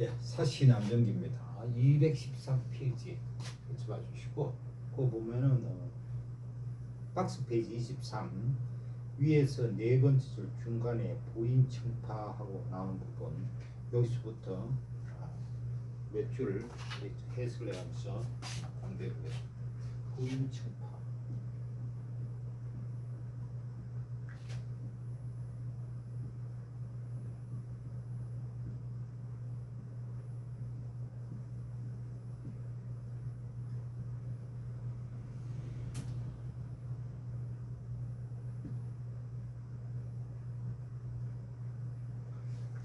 예, 사시 남정기입니다. 213페이지 같이 봐주시고 그 보면은 어, 박스 페이지 23 위에서 네 번째 줄 중간에 보인 청파하고 나오는 부분 여기서부터 아, 몇 줄을 해석을 해가면서 공대로요 보인 청파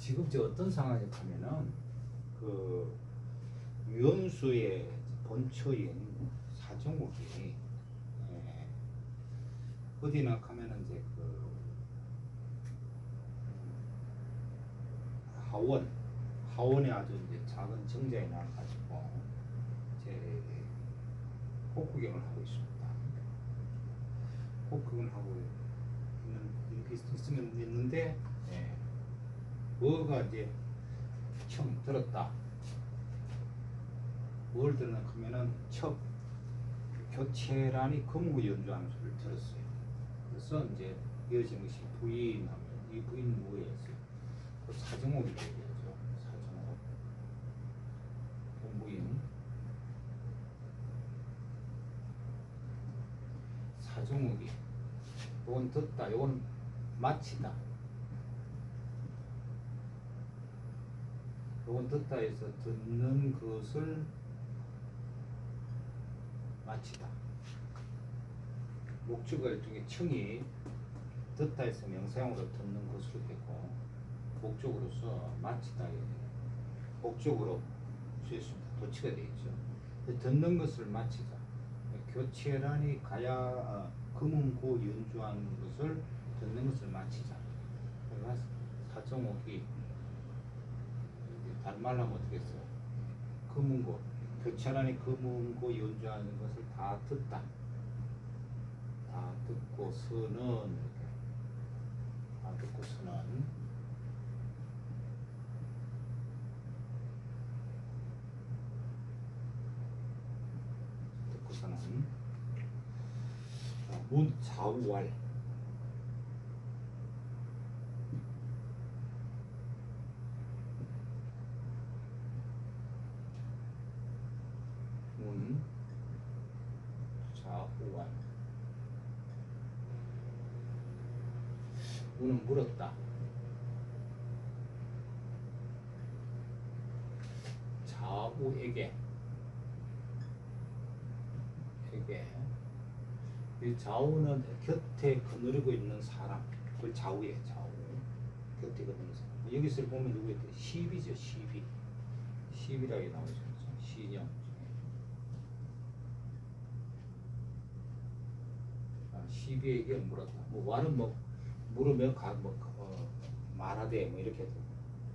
지금 저 어떤 상황이 하면은 그 유연수의 본처인 사정옥이 예, 어디나 가면은 이제 그 음, 하원 하원에 아주 이제 작은 정자에 나가지고 이제 꽃구경을 하고 있습니다. 꽃구경을 하고 있는 있으면 있는데 예, 뭐가 이제 처음 들었다. 뭘 들었나 하면은 첫 교체란이 소리를 들었어요. 그래서 이제 이어진 것이 부인하면 이 부인 뭐였어요? 그 사정옥이 얘기하죠. 사정옥. 본부인 사정옥이 요건 듣다. 요건 마치다. 요건 듣다 해서 듣는 것을 마치다. 목적어 일종의 청이 듣다 해서 명사형으로 듣는 것으로 되고 목적으로서 마치다 목적으로 쓰였습니다. 도치가 되어 있죠. 듣는 것을 마치다. 교체란이 가야 어, 금은고 연주하는 것을 듣는 것을 마치자. 그러 니까 사정옥이 다른 말로 하면 어떻게 써? 금은고 교차란이 금은고 연주하는 것을 다 듣다. 다 듣고 서는 이렇게 다 듣고 서는 듣고 서는 자, 문 좌우할 문 좌우할 문은 물었다. 좌우에게. 에게. 이 좌우는 곁에 거느리고 있는 사람. 그걸 좌우에 좌우. 곁에 거느리는 사람. 여기서 보면 누구예요? 시비죠 시비. 시비라고 나오죠. 중에 아, 시비에게 물었다. 뭐 말은 뭐 물으면 가, 뭐 어, 말하되 뭐 이렇게 해도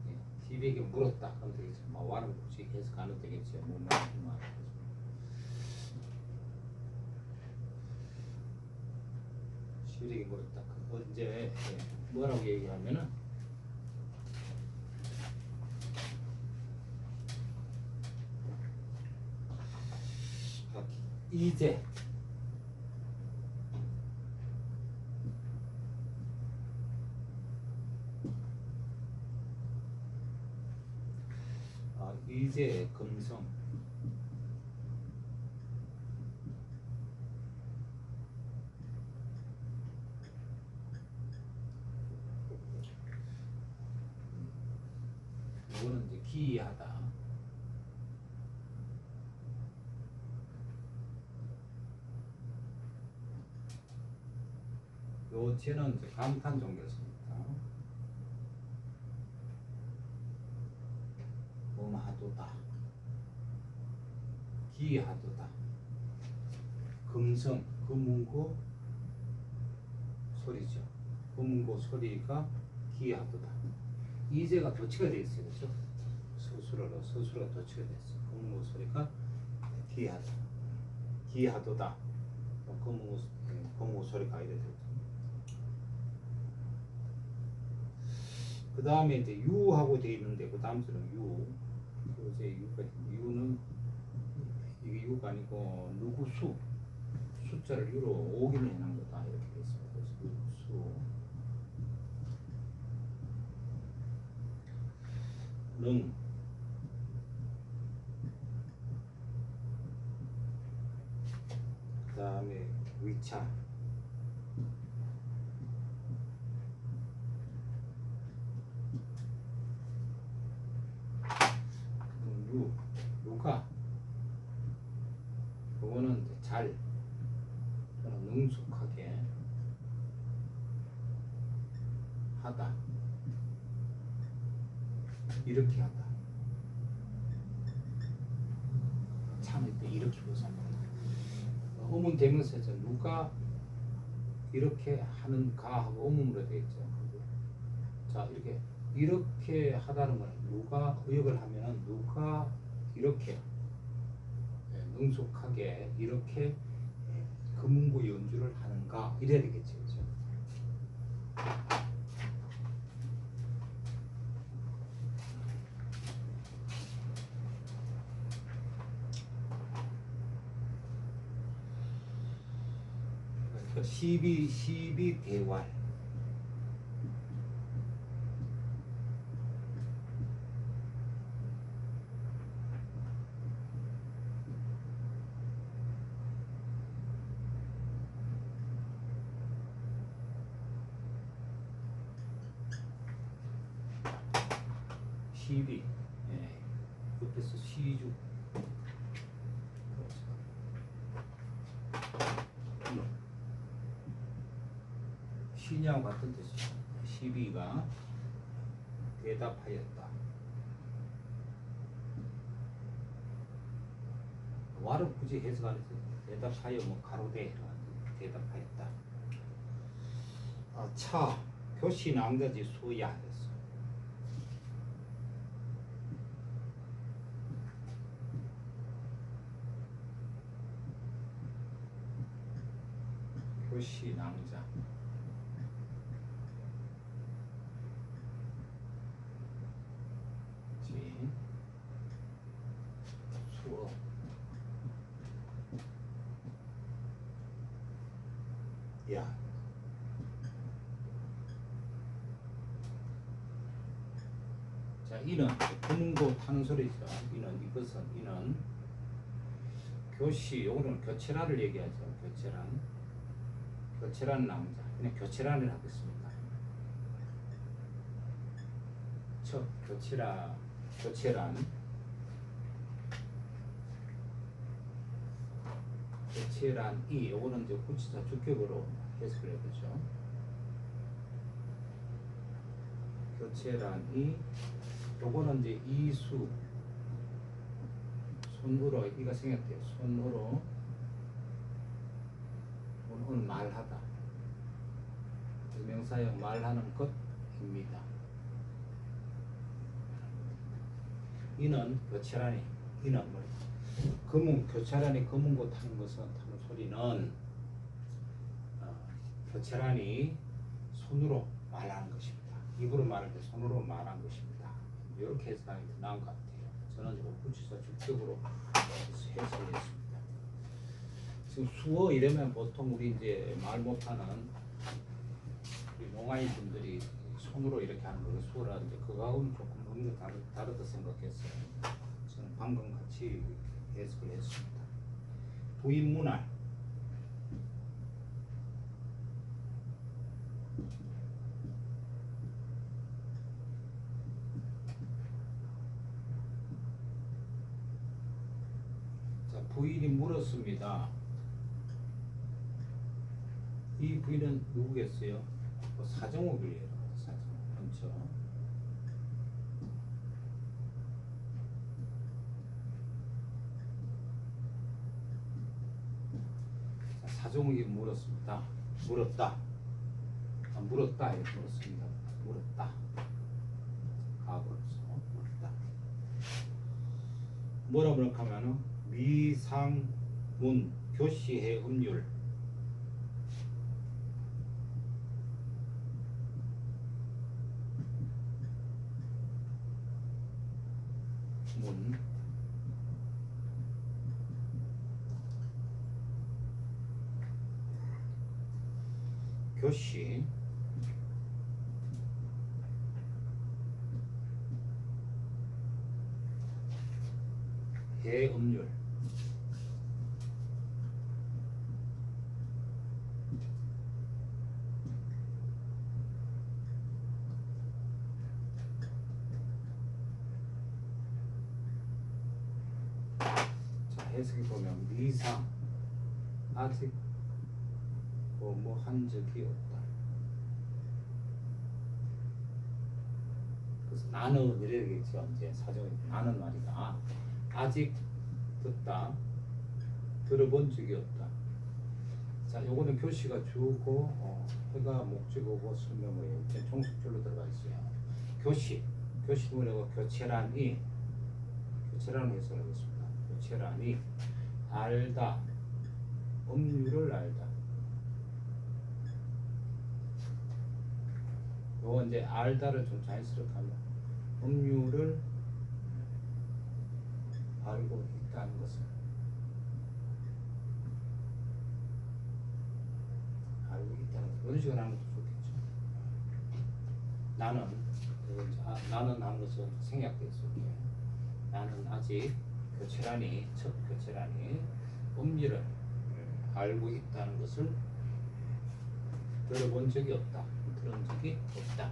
예, 시비에게 물었다. 그럼 되겠죠. 뭐 굳이 해석 안 해도 되겠죠. 뭐 말, 말. 시비에게 물었다. 그 언제 예, 뭐라고 얘기하면은 아, 이제 아, 이제 금성 이거는 이제 기이하다. 요체는 이제 감탄 종교습니다. 음하도다. 기하도다. 금성, 금문고 소리죠. 금문고 소리가 기하도다. 이제가 도치가 되어 있어요. 그렇죠? 서술어로 서술어가 도치가 됐어요. 금문고 소리가 기하다. 기하도다. 금문고, 금문고 소리가 이래 되죠. 그 다음에 이제 유하고 돼 있는데 그 다음 줄은 유 교재 이유가 이유는 이게 이유가 아니고 누구 수 숫자를 유로 오기를 해놓은 거다 이렇게 돼 있습니다. 그래서 누구 수. 능, 그 다음에 위차, 누, 누가, 그거는 이제 잘, 또는 능숙하게 하다, 이렇게 하다. 참을 때 이렇게 보상합니다. 어문 대명사죠. 누가 이렇게 하는가 하고 어문으로 되어 있죠. 자 이렇게 이렇게 하다는 건 누가 의역을 하면 누가 이렇게 예, 능숙하게 이렇게 예, 금문구 연주를 하는가 이래야 되겠죠. 그죠? 그러니까 시비 시비 대활 시비 예. 옆에서 시주 그렇죠. 음. 시냐와 같은 뜻이죠. 시비가 대답하였다. 와를 굳이 해석 안 해서 대답하여 뭐 가로대 대답하였다. 아, 차 교시 낭자지 수야 했어. 교시 낭자. 지 수어 야 자, 이는 금고 타는 소리죠. 이는 이것은 이는 교시 요거는 교체라를 얘기하죠. 교체란 교체란 남자 그냥 교체란을 하겠습니다. 첫 교체라 교체란 교체란 이 요거는 이제 구치사 주격으로 해석을 해보죠. 교체란 이 요거는 이제 이수 손으로 이가 생겼대요. 손으로 오늘 말하다. 명사형 말하는 것입니다. 이는 교체란이 이는 뭐 검은 교체란이 검은 곳 하는 것은 하는 소리는 어, 교체란이 손으로 말하는 것입니다. 입으로 말할 때 손으로 말한 것입니다. 이렇게 게 나은 것 같아요. 저는 구치사 직접으로 해석을 했습니다. 지금 수어 이러면 보통 우리 이제 말 못하는 우리 농아인 분들이 손으로 이렇게 하는 거 수어라는데 그거하고는 조금 의미가 다르, 다르다 생각했어요. 저는 방금 같이 해석을 했습니다. 부인 문할 자, 부인이 물었습니다. 이 부인은 누구겠어요? 뭐 사정옥이에요. 사정옥. 그렇죠? 자, 사정옥이 물었습니다. 물었다. 아, 물었다. 이렇게 물었습니다. 물었다. 과거로서 물었다. 뭐라 그렇게 하면은 미상문 교시해 음률. 문. 교시 해음률 자 해석해 보면 미상 아직 뭐한 적이 없다. 그래서 나는 이래야겠죠. 이제 사정이 나는 말이다. 아직 듣다 들어본 적이 없다. 자, 요거는 교시가 주고 어, 해가 목적어고 설명어에 이제 종속줄로 들어가 있어요. 교시, 교시 뭐라고 교체란이 교체란 해설하겠습니다. 교체란이 알다, 음률을 알다. 요거 이제 알다를 좀 자연스럽게 하면 음률을 알고 있다는 것을 알고 있다는 것 이런 식으로 하는 것도 좋겠죠. 나는 이제 아, 나는 하는 것은 생략돼 있어요. 나는 아직 교체란이 첫 교체란이 음률을 알고 있다는 것을 들어본 적이 없다. 들은 적이 없다.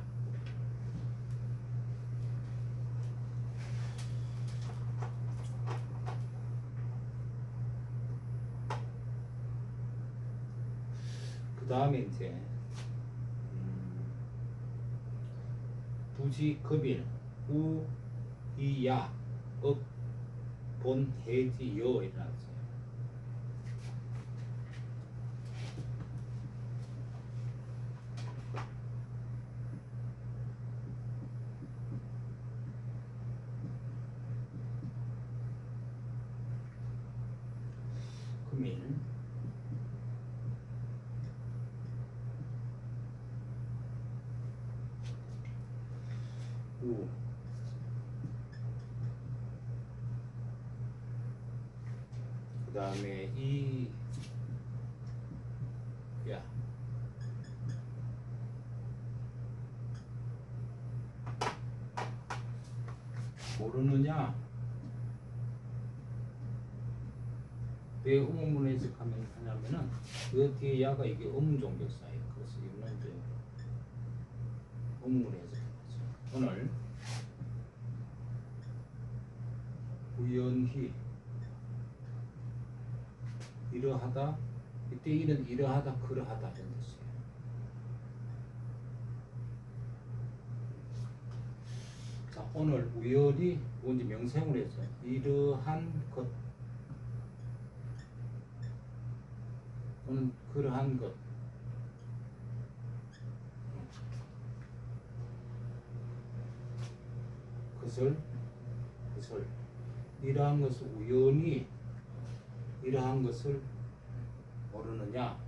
그 다음에 이제 음, 부지 급일 우 이야 업 본 해지 여 일어났어요. 금일 우 그다음에 이 야. 모르느냐? 왜 의문문 해석하면 하냐면은 그 뒤에 야가 이게 의문 종교사예요. 그래서 이거는 의문문 해석해야죠. 오늘 우연히 이러하다 이때 이는 이러하다 그러하다 이런 뜻이에요. 자 오늘 우연히 뭔지 명사형으로 해서 이러한 것 또는 그러한 것. 그것을 그것을 이러한 것을 우연히 이러한 것을 모르느냐?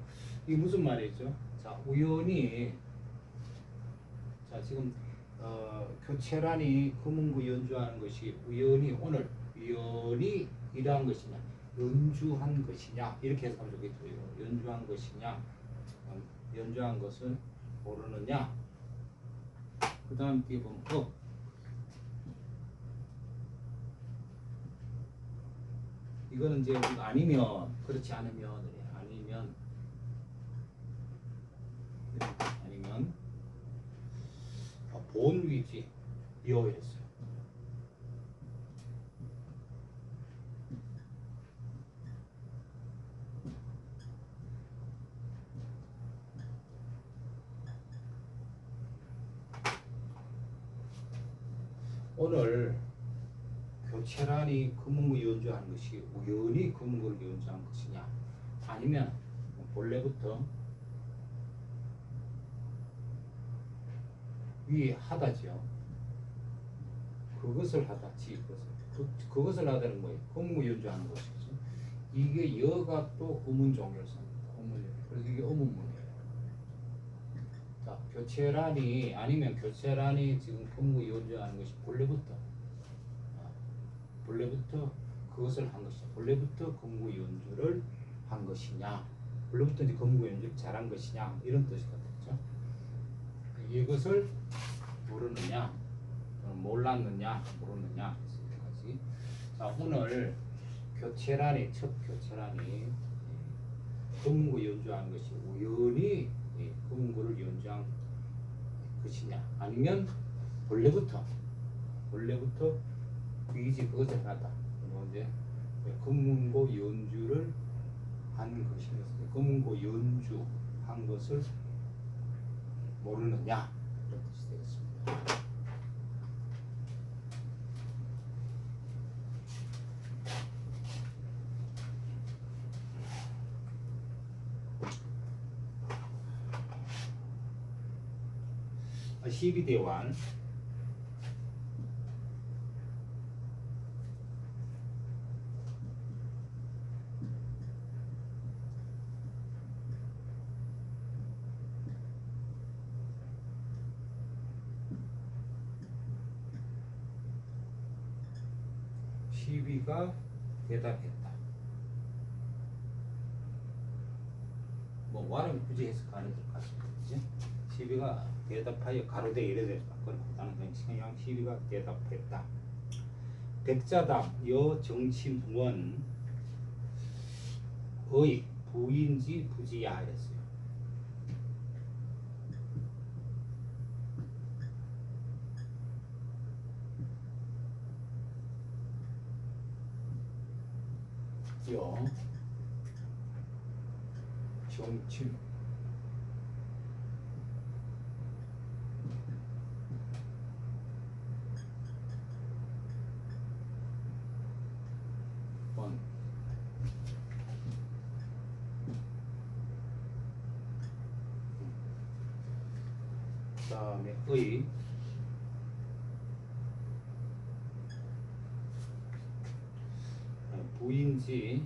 이게 무슨 말이죠? 자 우연히 자 지금 어, 교체란이 금은구 연주하는 것이 우연히 오늘 우연히 이러한 것이냐 연주한 것이냐? 이렇게 해석하면 좋겠죠. 연주한 것이냐? 어, 연주한 것은 모르느냐? 그 다음 뒤에 보면 어. 이거는 이제 아니면 그렇지 않으면 그래. 아니면. 이렇게 아니면. 어, 본 위지. 여였어요. 오늘 교체란이 금은구 연주하는 것이 우연히 금은구를 연주한 것이냐? 아니면 본래부터 위에 하다지요? 그것을 하다지 그것을. 그, 그것을 하다는 거예요. 금은구 연주하는 것이죠. 이게 여가 또 씁니다 의문 그래서 이게 의문문이에요 자 교체란이 아니면 교체란이 지금 금은구 연주하는 것이 본래부터. 아, 본래부터 그것을 한 것이냐? 본래부터 검구 연주를 한 것이냐? 본래부터 이제 검구 연주를 잘한 것이냐? 이런 뜻이거든요 이것을 모르느냐? 몰랐느냐? 모르느냐? 여기까지. 자 오늘 교체란이 첫 교체란이 검구 연주한 것이 우연히 이 검구를 연주한 것이냐? 아니면 본래부터 귀지 그것을 하다. 그런데 검문고 연주를 한 것이면서 검문고 연주 한 것을 모르느냐? 이런 뜻이 되겠습니다. 아, 12대왕 시비가 대답했다. 뭐 와는 굳이 해석 안 해도 될것 같습니다. 그지? 시비가 대답하여 가로대 이래 될 바꾸는 그냥 시비가 대답했다. 백자담 여 정치무원 의 부인지 부지야. 여 정치 원 그다음에 의 어, 부인지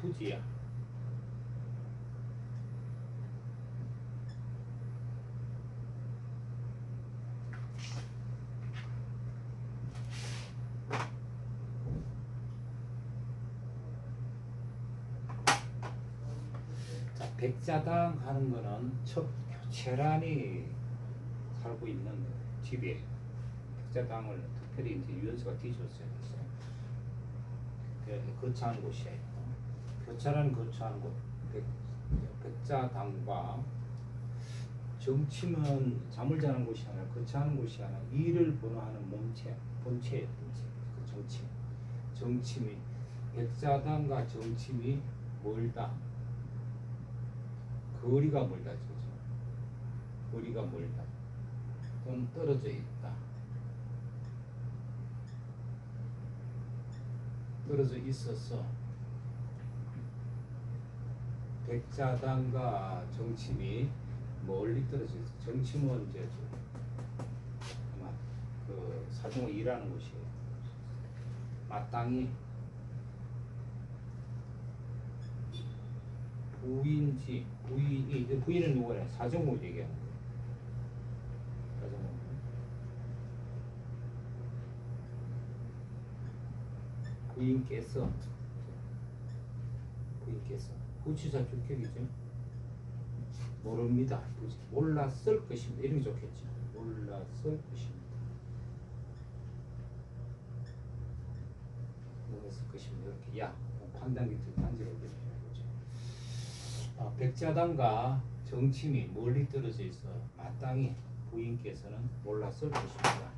부지야 자, 백자당 하는 거는 첫 교체란이 살고 있는 집이에요. 백자당을 특별히 이제 유연수가 뒤줬어요. 그래서 그 거처하는 곳이에요. 거처하는 곳 백, 백자당과 정치는 잠을 자는 곳이 아니라 거처하는 곳이 아니라 일을 번호하는 몸체, 본체예요. 본체. 그 정치. 정치미 백자당과 정치미 멀다. 거리가 멀다 지죠. 거리가 멀다. 또는 떨어져 있다. 떨어져 있어서 백자당과 정치미 멀리 떨어져 있어. 정치면 이제 저 아마 그 사중을 일하는 곳이에요. 마땅히 부인지 부인이 이제 부인은 누구냐 사정을 얘기하는 거예요. 사정을. 부인께서 부인께서 후치사 주격이죠. 모릅니다. 몰랐을 것입니다. 이름이 좋겠죠. 몰랐을 것입니다. 몰랐을 것입니다. 이렇게 야 판단 밑에 단지로 되죠. 아, 백자당과 정침이 멀리 떨어져 있어 마땅히 부인께서는 몰랐을 것입니다.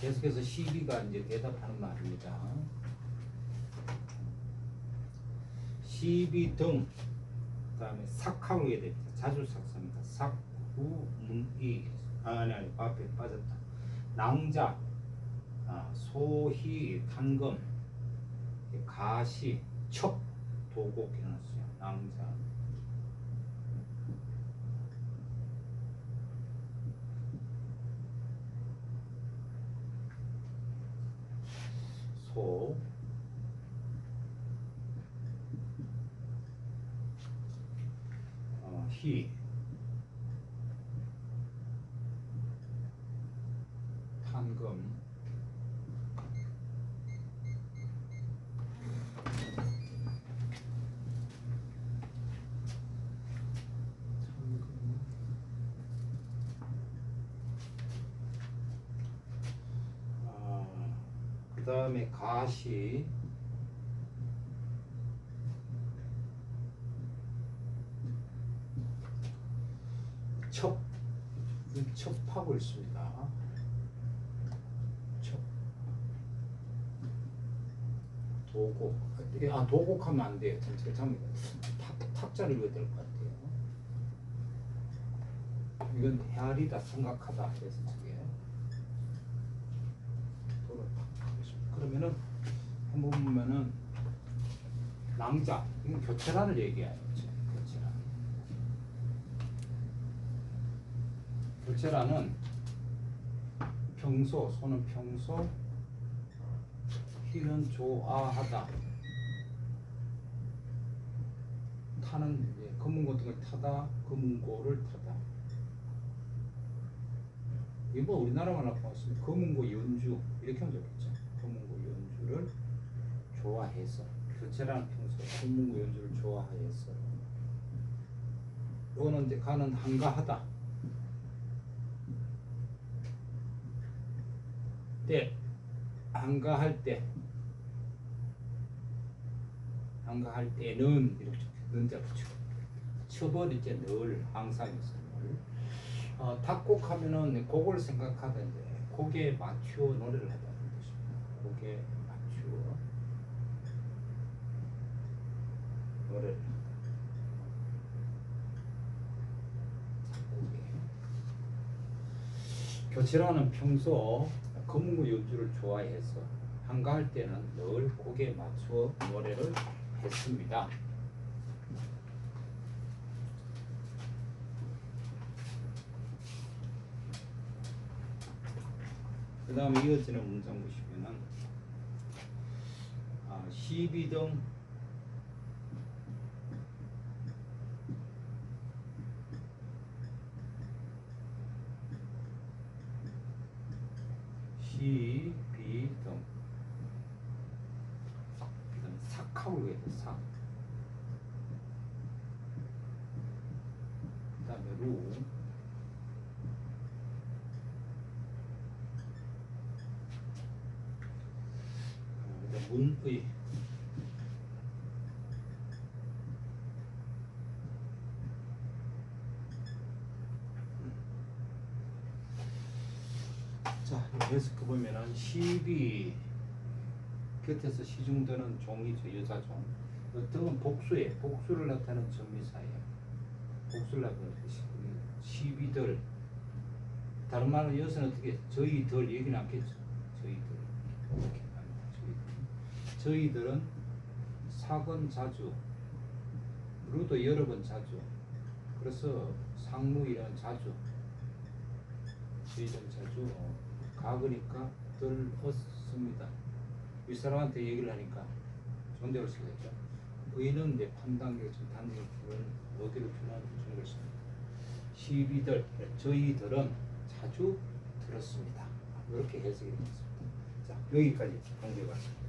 계속해서 시비가 이제 대답하는 말입니다. 시비 등 그 다음에 삭하고 해야 됩니다. 자주 삭습니다. 삭 후 문 이 아, 아니 아니 앞에 빠졌다. 낭자 아, 소희 탄검 가시 척 도곡 해놨어요. 낭자 소 어, 희 탄금 탄금 아, 그 다음에 가시 첩하고 있습니다. 첩 도곡 아 도곡하면 안 돼요. 참 탁, 탁자를 읽어야 될 것 같아요. 이건 헤아리다 생각하다 그래서 저게 도로 탁 하고 있습니다. 그러면은 한 번 보면은 낭자 이건 교체란을 얘기해요. 교체란. 교체란은 평소 소는 평소 희는 좋아하다 타는 이제 검은고 등을 타다 검은고를 타다 이거 뭐 우리나라만 나왔으면 검은고 연주 이렇게 하면 검은고 연주를 좋아해서 교체라는 평소 검은고 연주를 좋아해서. 요거는 이제 가는 한가하다. 때 한가할 때 한가할 때는 이렇게 는자 붙이고 처벌 이제 늘 항상 있어. 늘 어, 닭곡하면은 곡을 생각하던데 곡에 맞추어 노래를 하다는 뜻입니다. 곡에 맞추어 작곡에 교체라는 평소 검은고 연주를 좋아해서 한가할 때는 늘 곡에 맞추어 노래를 했습니다. 그 다음에 이어지는 문장 보시면은 아, 시비 등 시, 비, 등. 그다음 삭하고 해야 돼, 삭. 그 다음에 루. 어, 그다음 문의. 자, 데스크 보면은 시비 곁에서 시중되는 종이죠 여자종. 어떤 복수에 복수를 나타내는 전미사예요. 복수를 나타내는 시- 시비들. 다른 말로 여기서는 어떻게 저희들 얘기는 않겠죠. 저희들. 저희들은 사건 자주, 루도 여러 번 자주. 그래서 상무이란 자주. 저희들 자주 어, 가그니까 덜 얻습니다. 윗사람한테 얘기를 하니까 존댓을 쓰겠죠. 의는 내 판단력 좀 단계를 주는 어디를 주는 주는 것입니다. 시비들 저희들은 자주 들었습니다. 이렇게 해석이 되겠습니다. 자 여기까지 공개해봤습니다.